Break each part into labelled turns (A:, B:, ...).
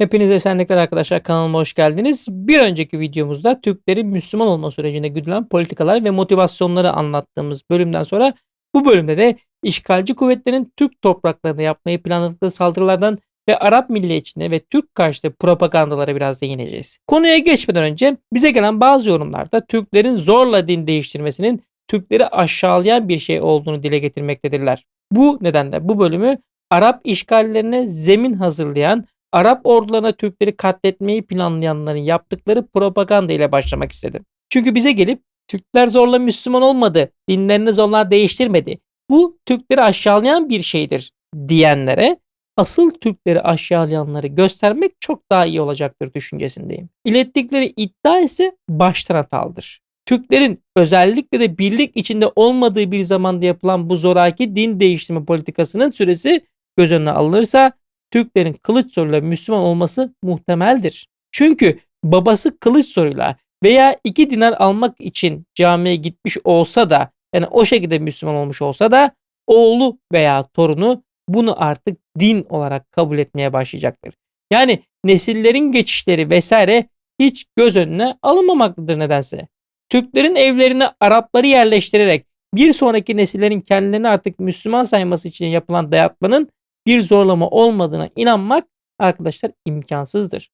A: Hepinize esenlikler arkadaşlar kanalıma hoş geldiniz. Bir önceki videomuzda Türklerin Müslüman olma sürecinde güdülen politikalar ve motivasyonları anlattığımız bölümden sonra bu bölümde de işgalci kuvvetlerin Türk topraklarına yapmayı planladıkları saldırılardan ve Arap milliyetçiliğine ve Türk karşıtı propagandalara biraz değineceğiz. Konuya geçmeden önce bize gelen bazı yorumlarda Türklerin zorla din değiştirmesinin Türkleri aşağılayan bir şey olduğunu dile getirmektedirler. Bu nedenle bu bölümü Arap işgallerine zemin hazırlayan Arap ordularına Türkleri katletmeyi planlayanların yaptıkları propaganda ile başlamak istedim. Çünkü bize gelip Türkler zorla Müslüman olmadı, dinlerini zorla değiştirmedi. Bu Türkleri aşağılayan bir şeydir diyenlere asıl Türkleri aşağılayanları göstermek çok daha iyi olacaktır düşüncesindeyim. İlettikleri iddia ise baştan hatalıdır. Türklerin özellikle de birlik içinde olmadığı bir zamanda yapılan bu zoraki din değiştirme politikasının süresi göz önüne alınırsa Türklerin kılıç soruyla Müslüman olması muhtemeldir. Çünkü babası kılıç soruyla veya iki dinar almak için camiye gitmiş olsa da yani o şekilde Müslüman olmuş olsa da oğlu veya torunu bunu artık din olarak kabul etmeye başlayacaktır. Yani nesillerin geçişleri vesaire hiç göz önüne alınmamaktadır nedense. Türklerin evlerine Arapları yerleştirerek bir sonraki nesillerin kendilerini artık Müslüman sayması için yapılan dayatmanın bir zorlama olmadığına inanmak arkadaşlar imkansızdır.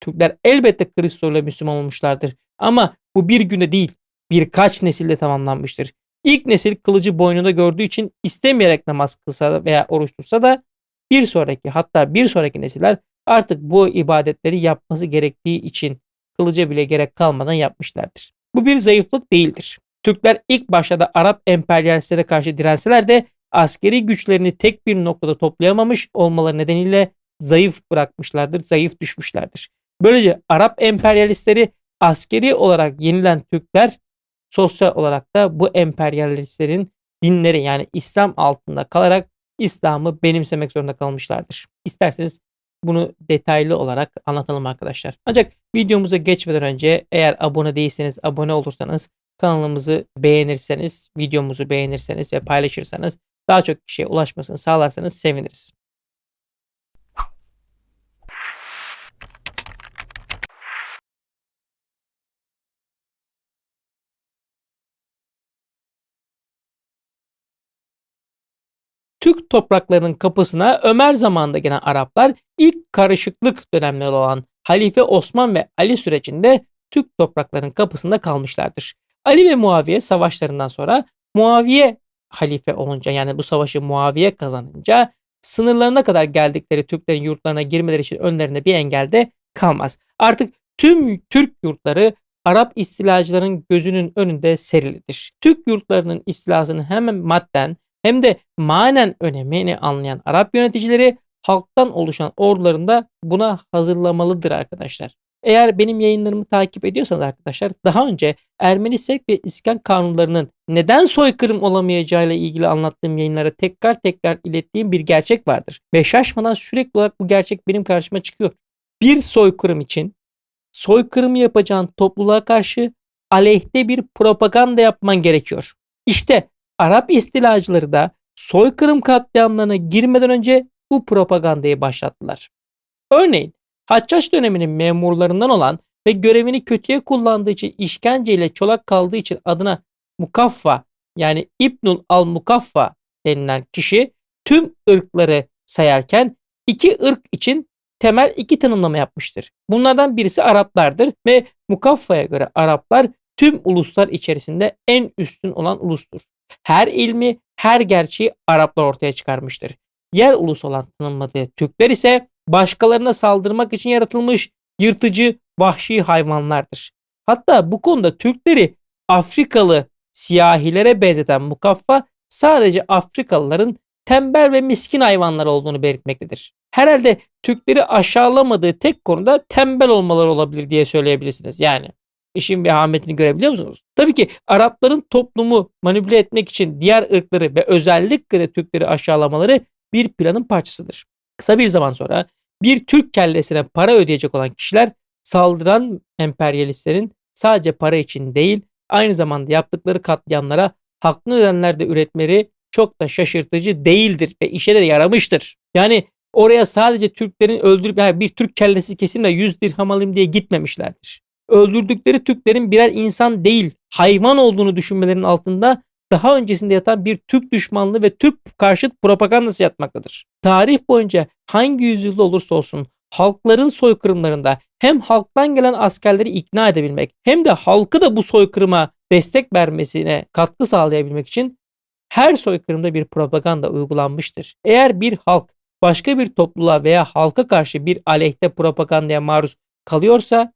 A: Türkler elbette Hristiyanla Müslüman olmuşlardır. Ama bu bir günde değil birkaç nesilde tamamlanmıştır. İlk nesil kılıcı boynunda gördüğü için istemeyerek namaz kılsa veya oruç tutsa da bir sonraki hatta bir sonraki nesiller artık bu ibadetleri yapması gerektiği için kılıca bile gerek kalmadan yapmışlardır. Bu bir zayıflık değildir. Türkler ilk başta da Arap emperyalistlere karşı direnseler de askeri güçlerini tek bir noktada toplayamamış olmaları nedeniyle zayıf bırakmışlardır, zayıf düşmüşlerdir. Böylece Arap emperyalistleri askeri olarak yenilen Türkler sosyal olarak da bu emperyalistlerin dinleri yani İslam altında kalarak İslam'ı benimsemek zorunda kalmışlardır. İsterseniz bunu detaylı olarak anlatalım arkadaşlar. Ancak videomuza geçmeden önce eğer abone değilseniz abone olursanız kanalımızı beğenirseniz, videomuzu beğenirseniz ve paylaşırsanız daha çok kişiye ulaşmasını sağlarsanız seviniriz. Türk topraklarının kapısına Ömer zamanında gelen Araplar ilk karışıklık dönemleri olan Halife Osman ve Ali sürecinde Türk topraklarının kapısında kalmışlardır. Ali ve Muaviye savaşlarından sonra Muaviye halife olunca yani bu savaşı Muaviye kazanınca sınırlarına kadar geldikleri Türklerin yurtlarına girmeleri için önlerinde bir engel de kalmaz. Artık tüm Türk yurtları Arap istilacıların gözünün önünde serilidir. Türk yurtlarının istilasını hem madden hem de manen önemini anlayan Arap yöneticileri halktan oluşan ordularında buna hazırlamalıdır arkadaşlar. Eğer benim yayınlarımı takip ediyorsanız arkadaşlar daha önce Ermeni Sevk ve İskan kanunlarının neden soykırım olamayacağıyla ilgili anlattığım yayınlara tekrar tekrar ilettiğim bir gerçek vardır. Ve şaşmadan sürekli olarak bu gerçek benim karşıma çıkıyor. Bir soykırım için soykırımı yapacağın topluluğa karşı aleyhte bir propaganda yapman gerekiyor. İşte Arap istilacıları da soykırım katliamlarına girmeden önce bu propagandayı başlattılar. Örneğin Haccaç döneminin memurlarından olan ve görevini kötüye kullandığı için işkenceyle çolak kaldığı için adına Mukaffa yani İbnul al Mukaffa denilen kişi tüm ırkları sayarken iki ırk için temel iki tanımlama yapmıştır. Bunlardan birisi Araplardır ve Mukaffa'ya göre Araplar tüm uluslar içerisinde en üstün olan ulustur. Her ilmi, her gerçeği Araplar ortaya çıkarmıştır. Diğer ulus olan tanımladığı Türkler ise başkalarına saldırmak için yaratılmış yırtıcı, vahşi hayvanlardır. Hatta bu konuda Türkleri Afrikalı siyahilere benzeten mukaffa sadece Afrikalıların tembel ve miskin hayvanlar olduğunu belirtmektedir. Herhalde Türkleri aşağılamadığı tek konuda tembel olmaları olabilir diye söyleyebilirsiniz. Yani işin vehametini görebiliyor musunuz? Tabii ki Arapların toplumu manipüle etmek için diğer ırkları ve özellikle de Türkleri aşağılamaları bir planın parçasıdır. Kısa bir zaman sonra bir Türk kellesine para ödeyecek olan kişiler saldıran emperyalistlerin sadece para için değil aynı zamanda yaptıkları katliamlara haklı nedenlerde üretmeleri çok da şaşırtıcı değildir ve işe de yaramıştır. Yani Oraya sadece Türklerin öldürüp yani bir Türk kellesi kesin de 100 dirham alayım diye gitmemişlerdir. Öldürdükleri Türklerin birer insan değil hayvan olduğunu düşünmelerinin altında daha öncesinde yatan bir Türk düşmanlığı ve Türk karşıt propagandası yatmaktadır. Tarih boyunca hangi yüzyılda olursa olsun halkların soykırımlarında hem halktan gelen askerleri ikna edebilmek hem de halkı da bu soykırıma destek vermesine katkı sağlayabilmek için her soykırımda bir propaganda uygulanmıştır. Eğer bir halk başka bir topluluğa veya halka karşı bir aleyhte propagandaya maruz kalıyorsa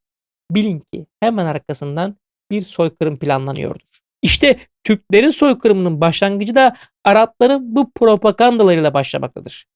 A: bilin ki hemen arkasından bir soykırım planlanıyordur. İşte Türklerin soykırımının başlangıcı da Arapların bu propagandalarıyla başlamaktadır.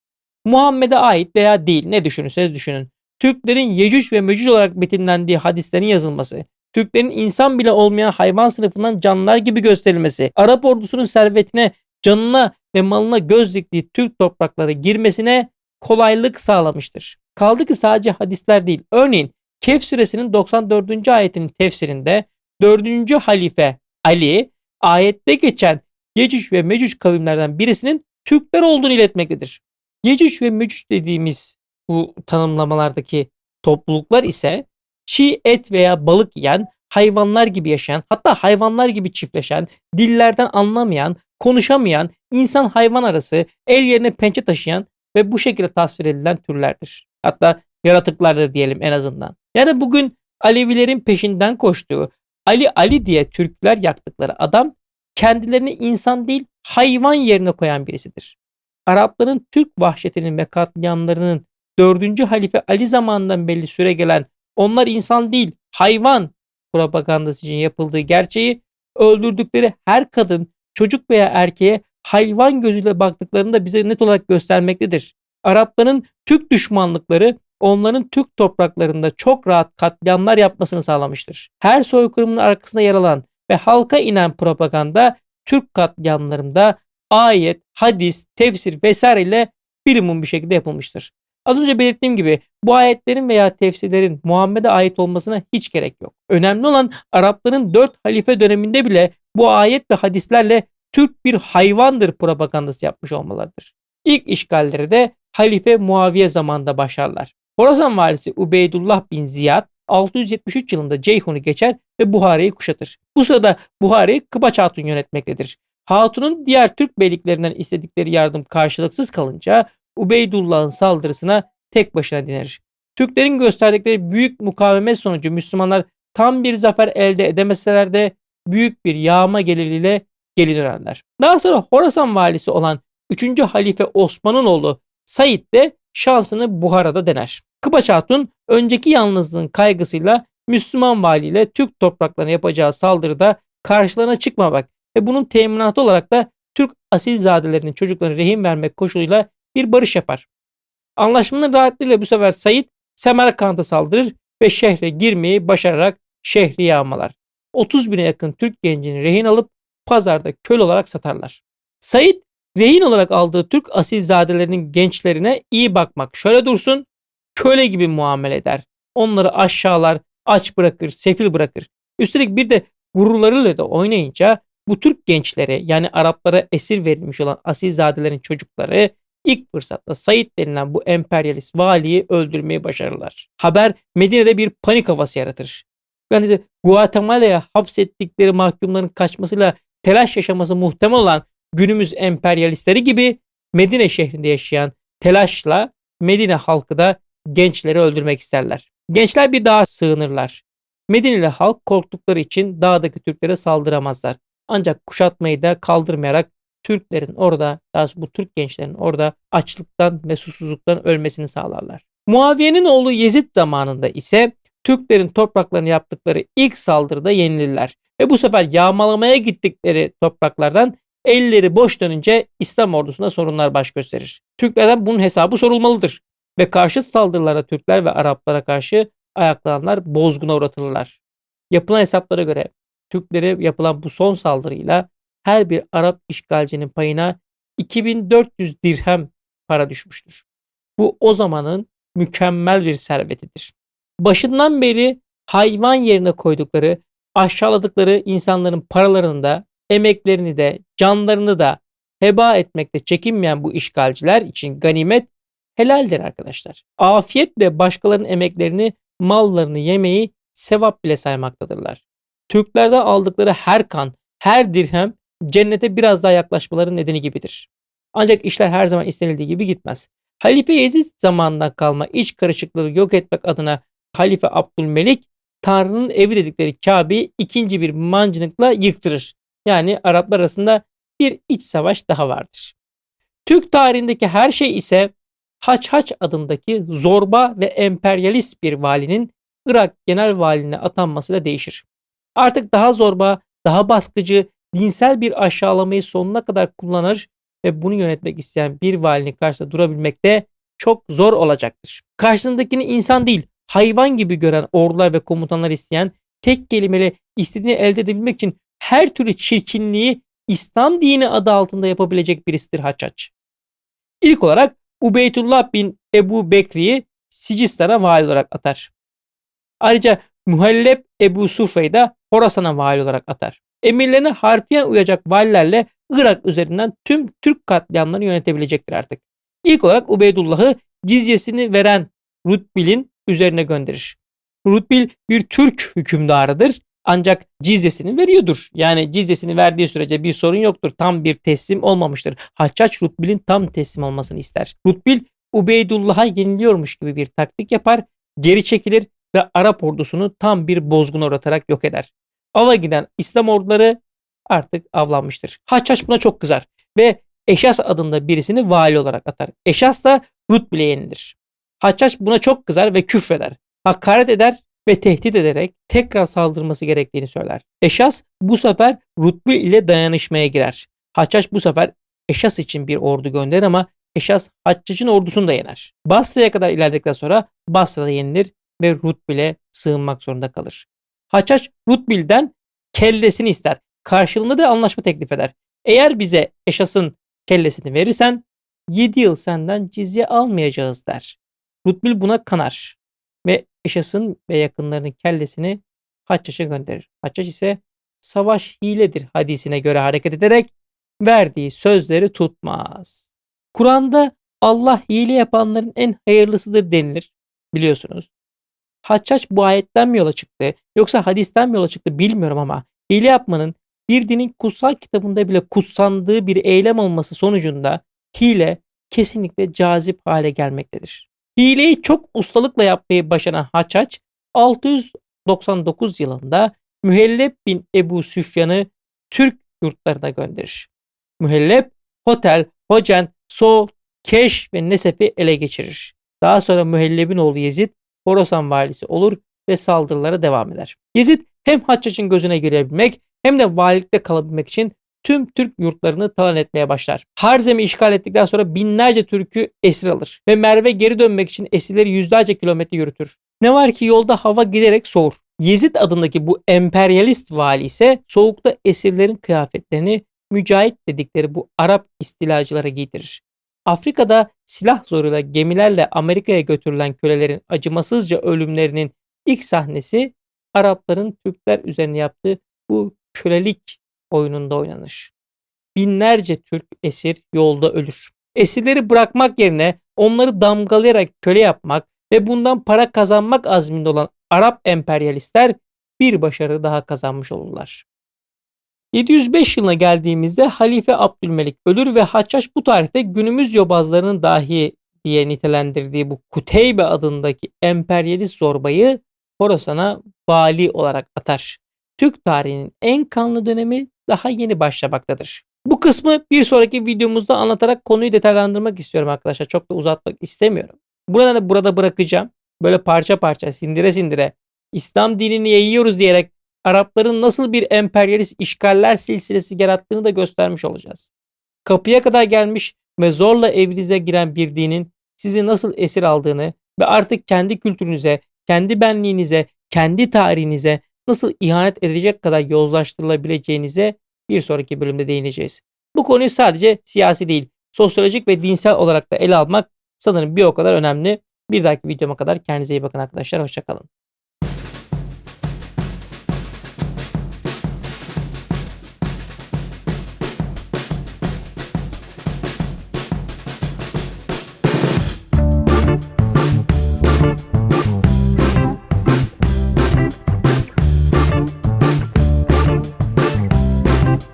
A: Muhammed'e ait veya değil ne düşünürseniz düşünün. Türklerin Yecüc ve Mecüc olarak betimlendiği hadislerin yazılması, Türklerin insan bile olmayan hayvan sınıfından canlılar gibi gösterilmesi, Arap ordusunun servetine, canına ve malına göz diktiği Türk topraklara girmesine kolaylık sağlamıştır. Kaldı ki sadece hadisler değil. Örneğin Kehf suresinin 94. ayetinin tefsirinde 4. halife Ali ayette geçen Yecüc ve Mecüc kavimlerden birisinin Türkler olduğunu iletmektedir. Yecüc ve Mecüc dediğimiz bu tanımlamalardaki topluluklar ise çiğ et veya balık yiyen, hayvanlar gibi yaşayan, hatta hayvanlar gibi çiftleşen, dillerden anlamayan, konuşamayan, insan hayvan arası, el yerine pençe taşıyan ve bu şekilde tasvir edilen türlerdir. Hatta yaratıklardır diyelim en azından. Yani bugün Alevilerin peşinden koştuğu, Ali Ali diye Türkler yaktıkları adam kendilerini insan değil hayvan yerine koyan birisidir. Arapların Türk vahşetinin ve katliamlarının 4. halife Ali zamanından belli süre gelen onlar insan değil hayvan propagandası için yapıldığı gerçeği öldürdükleri her kadın, çocuk veya erkeğe hayvan gözüyle baktıklarını da bize net olarak göstermektedir. Arapların Türk düşmanlıkları onların Türk topraklarında çok rahat katliamlar yapmasını sağlamıştır. Her soykırımın arkasında yer alan ve halka inen propaganda Türk katliamlarında ayet, hadis, tefsir vesaireyle bilimum bir şekilde yapılmıştır. Az önce belirttiğim gibi bu ayetlerin veya tefsirlerin Muhammed'e ait olmasına hiç gerek yok. Önemli olan Arapların 4 halife döneminde bile bu ayet ve hadislerle Türk bir hayvandır propagandası yapmış olmalarıdır. İlk işgalleri de Halife Muaviye zamanında başarlar. Horasan valisi Ubeydullah bin Ziyad 673 yılında Ceyhun'u geçer ve Buhara'yı kuşatır. Bu sırada Buhara'yı Kıbaç Hatun yönetmektedir. Hatun'un diğer Türk beyliklerinden istedikleri yardım karşılıksız kalınca Ubeydullah'ın saldırısına tek başına direnir. Türklerin gösterdikleri büyük mukavemet sonucu Müslümanlar tam bir zafer elde edemeseler de büyük bir yağma geliriyle geri dönerler. Daha sonra Horasan valisi olan 3. halife Osman'ın oğlu Said de şansını Buhara'da dener. Kıbaç Hatun önceki yalnızlığın kaygısıyla Müslüman valiyle Türk topraklarına yapacağı saldırıda karşılarına çıkmamak ve bunun teminatı olarak da Türk asilzadelerinin çocuklarını rehin vermek koşuluyla bir barış yapar. Anlaşmanın rahatlığıyla bu sefer Said Semerkant'a saldırır ve şehre girmeyi başararak şehri yağmalar. 30 bine yakın Türk gencini rehin alıp pazarda köl olarak satarlar. Said rehin olarak aldığı Türk asilzadelerinin gençlerine iyi bakmak şöyle dursun köle gibi muamele eder. Onları aşağılar, aç bırakır, sefil bırakır. Üstelik bir de gururlarıyla da oynayınca bu Türk gençleri yani Araplara esir verilmiş olan asilzadelerin çocukları ilk fırsatta Said denilen bu emperyalist valiyi öldürmeyi başarırlar. Haber Medine'de bir panik havası yaratır. Yani Guatemala'ya hapsettikleri mahkumların kaçmasıyla telaş yaşaması muhtemel olan günümüz emperyalistleri gibi Medine şehrinde yaşayan telaşla Medine halkı da gençleri öldürmek isterler. Gençler bir dağa sığınırlar. Medineli halk korktukları için dağdaki Türklere saldıramazlar. Ancak kuşatmayı da kaldırmayarak Türklerin orada, daha bu Türk gençlerin orada açlıktan ve susuzluktan ölmesini sağlarlar. Muaviye'nin oğlu Yezid zamanında ise Türklerin topraklarını yaptıkları ilk saldırıda yenilirler. Ve bu sefer yağmalamaya gittikleri topraklardan elleri boş dönünce İslam ordusuna sorunlar baş gösterir. Türklerden bunun hesabı sorulmalıdır. Ve karşıt saldırılara Türkler ve Araplara karşı ayaklananlar bozguna uğratılırlar. Yapılan hesaplara göre Türklere yapılan bu son saldırıyla her bir Arap işgalcinin payına 2400 dirhem para düşmüştür. Bu o zamanın mükemmel bir servetidir. Başından beri hayvan yerine koydukları, aşağıladıkları insanların paralarını da, emeklerini de, canlarını da heba etmekte çekinmeyen bu işgalciler için ganimet helaldir arkadaşlar. Afiyetle başkalarının emeklerini, mallarını yemeyi sevap bile saymaktadırlar. Türklerden aldıkları her kan, her dirhem cennete biraz daha yaklaşmaların nedeni gibidir. Ancak işler her zaman istenildiği gibi gitmez. Halife Yezid zamanından kalma iç karışıklığı yok etmek adına Halife Abdülmelik Tanrı'nın evi dedikleri Kabe'yi ikinci bir mancınıkla yıktırır. Yani Araplar arasında bir iç savaş daha vardır. Türk tarihindeki her şey ise Haç Haç adındaki zorba ve emperyalist bir valinin Irak genel valine atanmasıyla değişir. Artık daha zorba, daha baskıcı, dinsel bir aşağılamayı sonuna kadar kullanır ve bunu yönetmek isteyen bir valinin karşısında durabilmek de çok zor olacaktır. Karşısındakini insan değil, hayvan gibi gören ordular ve komutanlar isteyen, tek kelimeyle istediğini elde edebilmek için her türlü çirkinliği İslam dini adı altında yapabilecek birisidir Haçhaç. İlk olarak Ubeydullah bin Ebu Bekri'yi Sicistan'a vali olarak atar. Ayrıca Muhalleb Ebu Sufre'yi de Horasan'a vali olarak atar. Emirlerine harfiyen uyacak valilerle Irak üzerinden tüm Türk katliamlarını yönetebilecektir artık. İlk olarak Ubeydullah'ı cizyesini veren Rutbil'in üzerine gönderir. Rutbil bir Türk hükümdarıdır ancak cizyesini veriyordur. Yani cizyesini verdiği sürece bir sorun yoktur. Tam bir teslim olmamıştır. Haccaç Rutbil'in tam teslim olmasını ister. Rutbil Ubeydullah'a yeniliyormuş gibi bir taktik yapar, geri çekilir ve Arap ordusunu tam bir bozgun uğratarak yok eder. Ava giden İslam orduları artık avlanmıştır. Haccaç buna çok kızar ve Eşas adında birisini vali olarak atar. Eşas da Rutbil'e yenilir. Haccaç buna çok kızar ve küfreder. Hakaret eder ve tehdit ederek tekrar saldırması gerektiğini söyler. Eşas bu sefer Rutbil ile dayanışmaya girer. Haccaç bu sefer Eşas için bir ordu gönderir ama Eşas Haccac'ın ordusunu da yener. Basra'ya kadar ilerledikten sonra Basra'da yenilir ve Rutbil'e sığınmak zorunda kalır. Haccaç Rutbil'den kellesini ister. Karşılığında da anlaşma teklif eder. Eğer bize Eşas'ın kellesini verirsen 7 yıl senden cizye almayacağız der. Rutbil buna kanar ve Eşas'ın ve yakınlarının kellesini Haccaş'a gönderir. Haccaş ise savaş hiledir hadisine göre hareket ederek verdiği sözleri tutmaz. Kur'an'da Allah hile yapanların en hayırlısıdır denilir biliyorsunuz. Haccaç bu ayetten mi yola çıktı yoksa hadisten mi yola çıktı bilmiyorum ama hile yapmanın bir dinin kutsal kitabında bile kutsandığı bir eylem olması sonucunda hile kesinlikle cazip hale gelmektedir. Hileyi çok ustalıkla yapmayı başaran Haçaç 699 yılında Mühelleb bin Ebu Süfyan'ı Türk yurtlarına gönderir. Mühelleb, Hotel, Hocen, Sol, Keş ve Nesef'i ele geçirir. Daha sonra Mühelleb'in oğlu Yezid Horasan valisi olur ve saldırılara devam eder. Yezid hem Haçhaç'ın gözüne girebilmek hem de valilikte kalabilmek için tüm Türk yurtlarını talan etmeye başlar. Harzem'i işgal ettikten sonra binlerce Türk'ü esir alır ve Merve geri dönmek için esirleri yüzlerce kilometre yürütür. Ne var ki yolda hava giderek soğur. Yezid adındaki bu emperyalist vali ise soğukta esirlerin kıyafetlerini mücahit dedikleri bu Arap istilacılara giydirir. Afrika'da silah zoruyla gemilerle Amerika'ya götürülen kölelerin acımasızca ölümlerinin ilk sahnesi Arapların Türkler üzerine yaptığı bu kölelik oyununda oynanır. Binlerce Türk esir yolda ölür. Esirleri bırakmak yerine onları damgalayarak köle yapmak ve bundan para kazanmak azminde olan Arap emperyalistler bir başarı daha kazanmış olurlar. 705 yılına geldiğimizde Halife Abdülmelik ölür ve Haccaş bu tarihte günümüz yobazlarının dahi diye nitelendirdiği bu Kuteybe adındaki emperyalist zorbayı Horasan'a vali olarak atar. Türk tarihinin en kanlı dönemi daha yeni başlamaktadır. Bu kısmı bir sonraki videomuzda anlatarak konuyu detaylandırmak istiyorum arkadaşlar. Çok da uzatmak istemiyorum. Burada da burada bırakacağım. Böyle parça parça sindire sindire İslam dinini yayıyoruz diyerek Arapların nasıl bir emperyalist işgaller silsilesi yarattığını da göstermiş olacağız. Kapıya kadar gelmiş ve zorla evinize giren bir dinin sizi nasıl esir aldığını ve artık kendi kültürünüze, kendi benliğinize, kendi tarihinize nasıl ihanet edecek kadar yozlaştırılabileceğinize bir sonraki bölümde değineceğiz. Bu konuyu sadece siyasi değil, sosyolojik ve dinsel olarak da ele almak sanırım bir o kadar önemli. Bir dahaki videoma kadar kendinize iyi bakın arkadaşlar. Hoşçakalın.